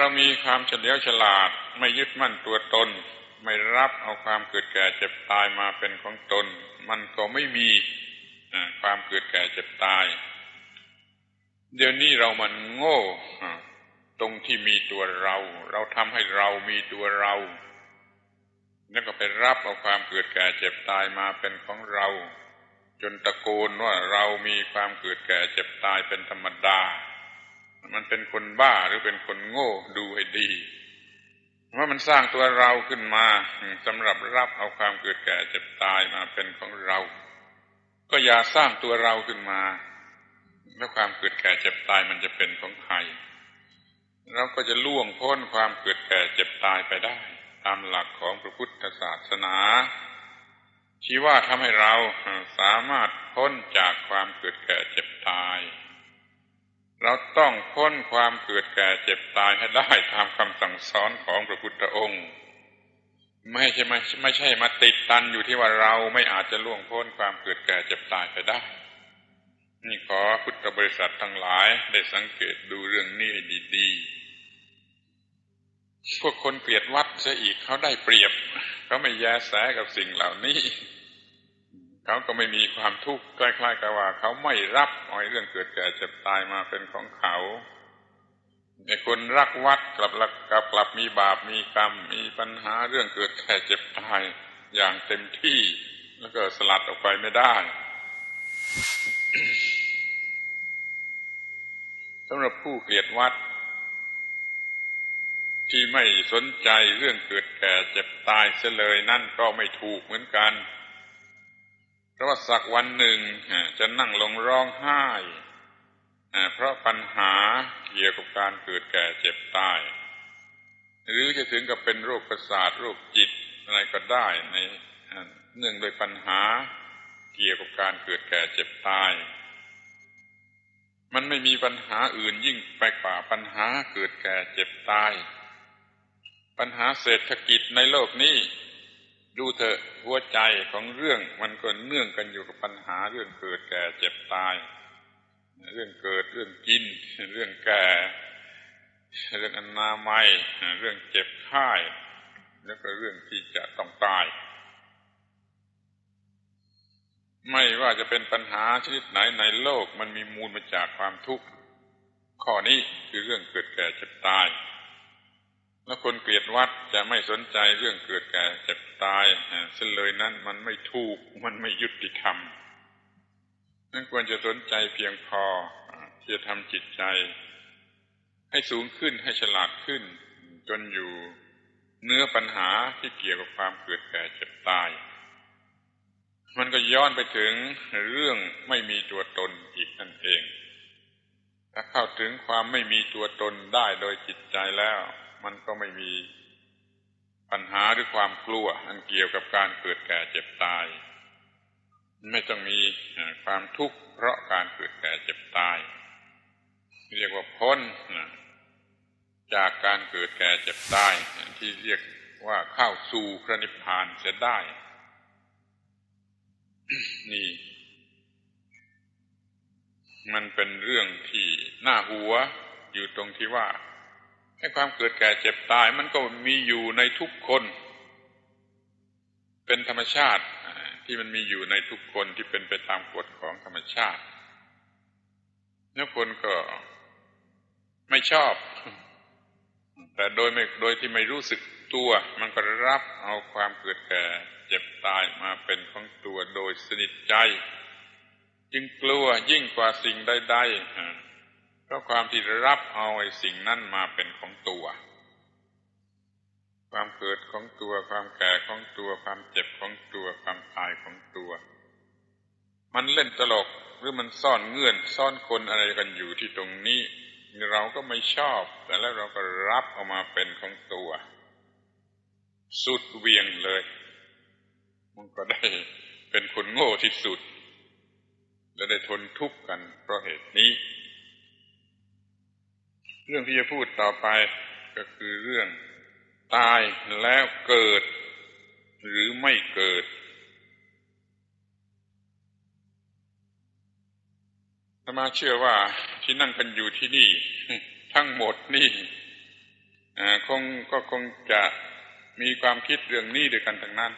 เรามีความเฉลียวฉลาด ไม่ยึดมั่นตัวตน ไม่รับเอาความเกิดแก่เจ็บตายมาเป็นของตน มันก็ไม่มีความเกิดแก่เจ็บตาย เดี๋ยวนี้เรามันโง่ตรงที่มีตัวเรา เราทำให้เรามีตัวเรา แล้วก็ไปรับเอาความเกิดแก่เจ็บตายมาเป็นของเรา จนตะโกนว่าเรามีความเกิดแก่เจ็บตายเป็นธรรมดา มันเป็นคนบ้าหรือเป็นคนโง่ดูให้ดี ว่ามันสร้างตัวเราขึ้นมาสำหรับรับเอาความเกิดแก่เจ็บตายมาเป็นของเรา ก็อย่าสร้างตัวเราขึ้นมา แล้วความเกิดแก่เจ็บตายมันจะเป็นของใครเราก็จะล่วงพ้นความเกิดแก่เจ็บตายไปได้ ตามหลักของพระพุทธศาสนาชี้ว่าทำให้เราสามารถพ้นจากความเกิดแก่เจ็บตาย เราต้องพ้นความเกิดแก่เจ็บตายให้ได้ตามคำสั่งสอนของพระพุทธองค์ ไม่ใช่ไม่ไม่ใช่มาติดตันอยู่ที่ว่าเราไม่อาจจะล่วงพ้นความเกิดแก่เจ็บตายไปได้ นี่ขอพุทธบริษัททั้งหลายได้สังเกตดูเรื่องนี้ดีๆ พวกคนเกลียดวัดซะอีกเขาได้เปรียบ เขาไม่แยแสกับสิ่งเหล่านี้ เขาก็ไม่มีความทุกข์คล้ายๆกับว่า เขาไม่รับออยเรื่องเกิดแก่เจ็บตายมาเป็นของเขาไอ้คนรักวัดกลับกลับกลับมีบาปมีกรรม มีปัญหาเรื่องเกิดแก่เจ็บตายอย่างเต็มที่ แล้วก็สลัดออกไปไม่ได้สำหรับผู้เกลียดวัด ที่ไม่สนใจเรื่องเกิดแก่เจ็บตายเสลยนั่นก็ไม่ถูกเหมือนกัน เพราะว่าสักวันหนึ่งจะนั่งลงร้องไห้เพราะปัญหาเกี่ยวกับการเกิดแก่เจ็บตาย หรือจะถึงกับเป็นโรคประสาทโรคจิตอะไรก็ได้ในเนื่องโดยปัญหาเกี่ยวกับการเกิดแก่เจ็บตาย มันไม่มีปัญหาอื่นยิ่งไปกว่าปัญหาเกิดแก่เจ็บตาย ปัญหาเศรษฐกิจในโลกนี้ ดูเถอะหัวใจของเรื่องมันก็เนื่องกันอยู่กับปัญหาเรื่องเกิดแก่เจ็บตาย เรื่องเกิดเรื่องกิน เรื่องแก่ เรื่องอนามัย เรื่องเจ็บไข้แล้วก็เรื่องที่จะต้องตาย ไม่ว่าจะเป็นปัญหาชนิดไหนในโลกมันมีมูลมาจากความทุกข์ข้อนี้คือเรื่องเกิดแก่เจ็บตาย แล้วคนเกลียดวัดจะไม่สนใจเรื่องเกิดแก่เจ็บตายเส้นเลยนั้นมันไม่ถูกมันไม่ยุติธรรมนั่นควรจะสนใจเพียงพอที่จะทำจิตใจ ให้สูงขึ้นให้ฉลาดขึ้น จนอยู่เนื้อปัญหาที่เกี่ยวกับความเกิดแก่เจ็บตาย มันก็ย้อนไปถึงเรื่องไม่มีตัวตนอีกนั่นเอง ถ้าเข้าถึงความไม่มีตัวตนได้โดยจิตใจแล้ว มันก็ไม่มีปัญหาหรือความกลัวอันเกี่ยวกับการเกิดแก่เจ็บตาย ไม่ต้องมีความทุกข์เพราะการเกิดแก่เจ็บตาย เรียกว่าพ้นจากการเกิดแก่เจ็บตายที่เรียกว่าเข้าสู่พระนิพพานเสียได้ นี่ มันเป็นเรื่องที่น่าหัวอยู่ตรงที่ว่า ให้ความเกิดแก่เจ็บตายมันก็มีอยู่ในทุกคน เป็นธรรมชาติที่มันมีอยู่ในทุกคนที่เป็นไปตามกฎของธรรมชาติแล้วคนก็ไม่ชอบ แต่โดยไม่โดยที่ไม่รู้สึกตัว มันก็รับเอาความเกิดแก่เจ็บตายมาเป็นของตัวโดยสนิทใจ จึงกลัวยิ่งกว่าสิ่งใดๆ เพราะความที่รับเอาไอ้สิ่งนั้นมาเป็นของตัว ความเกิดของตัว ความแก่ของตัว ความเจ็บของตัว ความตายของตัว มันเล่นตลกหรือมันซ่อนเงื่อนซ่อนคนอะไรกันอยู่ที่ตรงนี้เราก็ไม่ชอบ แต่แล้วเราก็รับเอามาเป็นของตัว สุดเวียงเลย มันก็ได้เป็นคนโง่ที่สุด และได้ทนทุกข์กันเพราะเหตุนี้ เรื่องที่จะพูดต่อไปก็คือเรื่องตายแล้วเกิด หรือไม่เกิดธรรมาเชื่อว่าที่นั่งกันอยู่ที่นี่ ทั้งหมดนี่คงก็คงจะมีความคิดเรื่องนี้ด้วยกันทั้งนั้น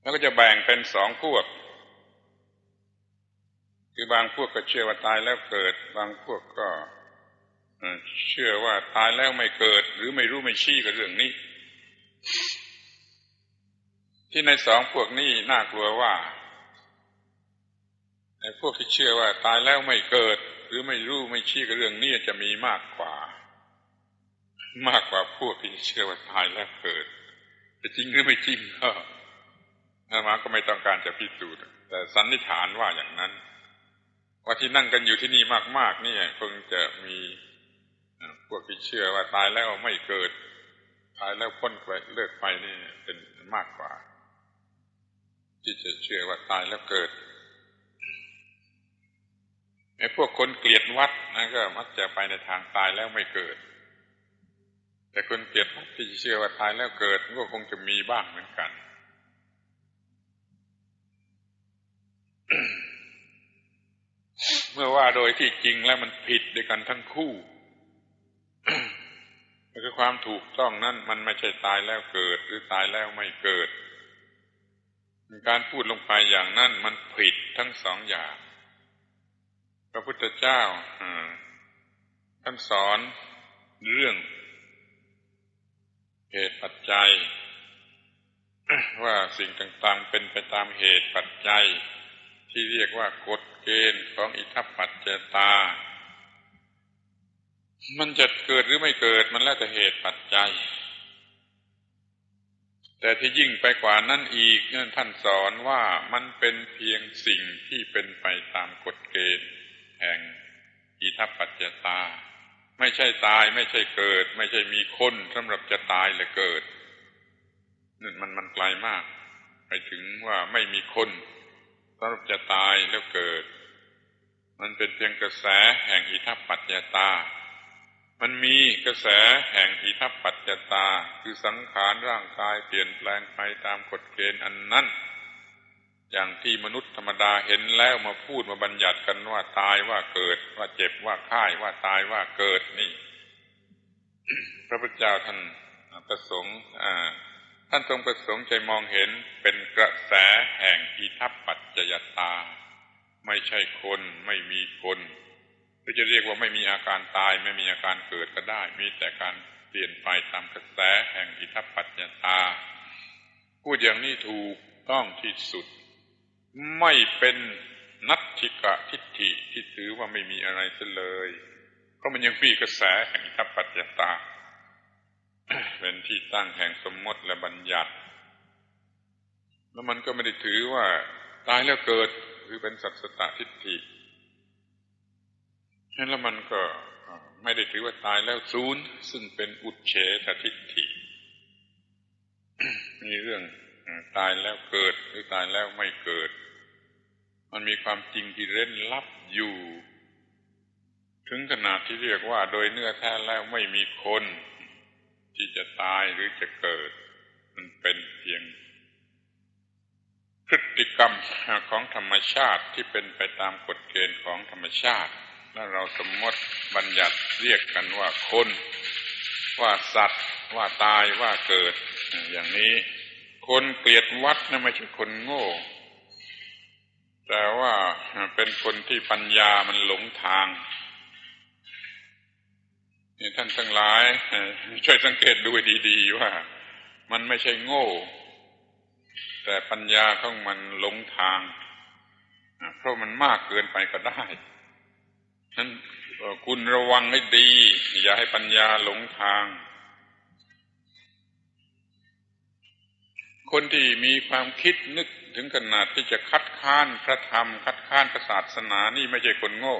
แล้วก็จะแบ่งเป็นสองพวก คือบางพวกก็เชื่อว่าตายแล้วเกิด บางพวกก็เชื่อว่าตายแล้วไม่เกิด หรือไม่รู้ไม่ชี้กับเรื่องนี้ ที่ในสองพวกนี้น่ากลัวว่าไอ้พวกที่เชื่อว่าตายแล้วไม่เกิด หรือไม่รู้ไม่ชี้กับเรื่องนี้จะมีมากกว่า มากกว่าพวกที่เชื่อว่าตายแล้วเกิดจะจริงหรือไม่จริงก็อามาก็ไม่ต้องการจะพิสูจน์แต่สันนิษฐานว่าอย่างนั้น ว่าที่นั่งกันอยู่ที่นี่มากๆนี่คงจะมีพวกที่เชื่อว่าตายแล้วไม่เกิด ตายแล้วพ้นไปเลิกไปนี่เป็นมากกว่า ที่จะเชื่อว่าตายแล้วเกิดไอ้พวกคนเกลียดวัดนั่นก็มักจะไปในทางตายแล้วไม่เกิด แต่คนเกลียดวัดที่เชื่อว่าตายแล้วเกิดก็คงจะมีบ้างเหมือนกัน เมื่อว่าโดยที่จริงแล้วมันผิดด้วยกันทั้งคู่คือความถูกต้องนั่นมันไม่ใช่ตายแล้วเกิด หรือตายแล้วไม่เกิด การพูดลงไปอย่างนั้นมันผิดทั้งสองอย่าง พระพุทธเจ้าท่านสอนเรื่องเหตุปัจจัย ว่าสิ่งต่างๆเป็นไปตามเหตุปัจจัย ที่เรียกว่ากฎเกณฑ์ของอิทัปปัจเจตา มันจะเกิดหรือไม่เกิดมันแล้วแต่เหตุปัจจัย แต่ที่ยิ่งไปกว่านั้นอีกนั่นท่านสอนว่ามันเป็นเพียงสิ่งที่เป็นไปตามกฎเกณฑ์แห่งอิทัปปัจจตา ไม่ใช่ตายไม่ใช่เกิด ไม่ใช่มีคนสำหรับจะตายและเกิดนั่นมันมันไกลมาก ไปถึงว่าไม่มีคน สรับจะตายแล้วเกิด มันเป็นเพียงกระแสแห่งอิทัปปัจจตา มันมีกระแสแห่งอิทัปปัจจตา คือสังขารร่างกายเปลี่ยนแปลงไปตามกฎเกณฑ์อันนั้น อย่างที่มนุษย์ธรรมดาเห็นแล้วมาพูดมาบัญญัติกันว่าตายว่าเกิด ว่าเจ็บว่าค่ายว่าตายว่าเกิดนี่ พระพุทธเจ้าท่านประสงค์อ่า ท่านทรงประสงค์ใจมองเห็นเป็นกระแสแห่งอิทัปปัจจยตา ไม่ใช่คนไม่มีคนหรือจะเรียกว่าไม่มีอาการตายไม่มีอาการเกิดก็ได้ มีแต่การเปลี่ยนไปตามกระแสแห่งอิทัปปัจจยตา พูดอย่างนี้ถูกต้องที่สุด ไม่เป็นนัตถิกะทิฏฐิที่ถือว่าไม่มีอะไรเสเลย เพราะมันยังมีกระแสแห่งอิทัพปัจจยตา เป็นที่ตั้งแห่งสมมติและบัญญัติ แล้วมันก็ไม่ได้ถือว่า ตายแล้วเกิดคือเป็นสัตสตทิฏฐิฉะนั้นแล้วมันก็ไม่ได้ถือว่าตายแล้วศูนย์ซึ่งเป็นอุเฉททิฏฐิ มีเรื่องตายแล้วเกิดหรือตายแล้วไม่เกิด มันมีความจริงที่เร้นลับอยู่ ถึงขนาดที่เรียกว่าโดยเนื้อแท้แล้วไม่มีคน ที่จะตายหรือจะเกิด มันเป็นเพียง พฤติกรรมของธรรมชาติที่เป็นไปตามกฎเกณฑ์ของธรรมชาติ และเราสมมติบัญญัติเรียกกันว่าคน ว่าสัตว์ ว่าตายว่าเกิด อย่างนี้ คนเกลียดวัดนะไม่ใช่คนโง่ แต่ว่าเป็นคนที่ปัญญามันหลงทาง ท่านทั้งหลายช่วยสังเกตดูดีๆว่า มันไม่ใช่โง่ แต่ปัญญาของมันหลงทาง เพราะมันมากเกินไปก็ได้นั้นคุณระวังให้ดี อย่าให้ปัญญาหลงทาง คนที่มีความคิดนึกถึงขนาดที่จะคัดค้านพระธรรม คัดค้านศาสนานี่ไม่ใช่คนโง่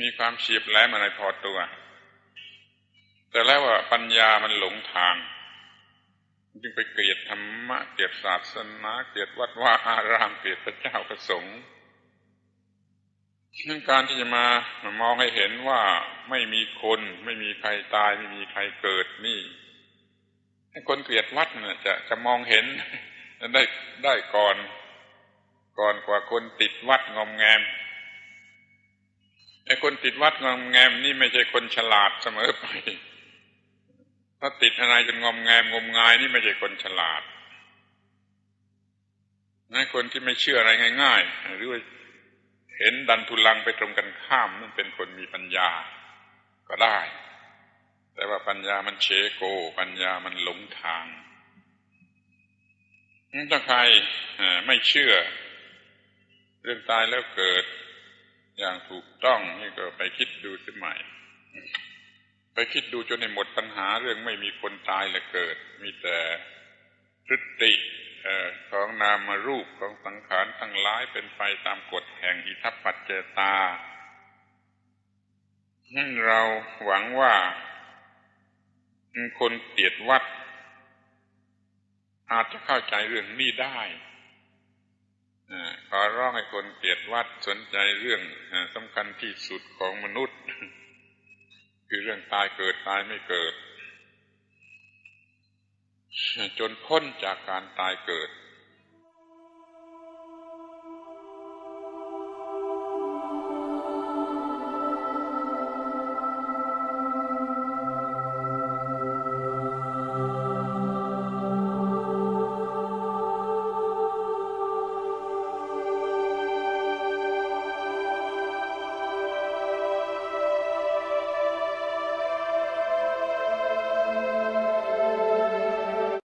มีความเฉียบแหลมอะไรพอตัว แต่แล้วว่าปัญญามันหลงทาง จึงไปเกลียดธรรมะ เกลียดศาสนาเกลียดวัดว่าอารามเกลียดพระเจ้าพระสงฆ์นั่นการที่จะมามองให้เห็นว่าไม่มีคน ไม่มีใครตาย ไม่มีใครเกิดนี่คนเกลียดวัดเนี่ยจะจะมองเห็นได้ได้ก่อน ก่อนกว่าคนติดวัดงอมแงม ไอ้คนติดวัดงอมแงมนี่ไม่ใช่คนฉลาดเสมอไป ถ้าติดอะไรจนงอมแงมงมงายนี่ไม่ใช่คนฉลาดนะคนที่ไม่เชื่ออะไรง่ายๆหรือเห็นดันทุลังไปตรงกันข้ามนั่นเป็นคนมีปัญญาก็ได้ แต่ว่าปัญญามันเชโก ปัญญามันหลงทางถ้าใครไม่เชื่อ เรื่องตายแล้วเกิด อย่างถูกต้องนี่ก็ไปคิดดูสิใหม่ ไปคิดดูจนในหมดปัญหาเรื่องไม่มีคนตายและเกิด มีแต่พฤติของนามารูปของสังขารทั้งหลายเป็นไปตามกฎแห่งอิทัปปัจเจตาเราหวังว่าคนเตียดวัด อาจจะเข้าใจเรื่องนี้ได้ ขอร้องให้คนเกียรติวัดสนใจเรื่องสำคัญที่สุดของมนุษย์ คือเรื่องตายเกิดตายไม่เกิด จนพ้นจากการตายเกิด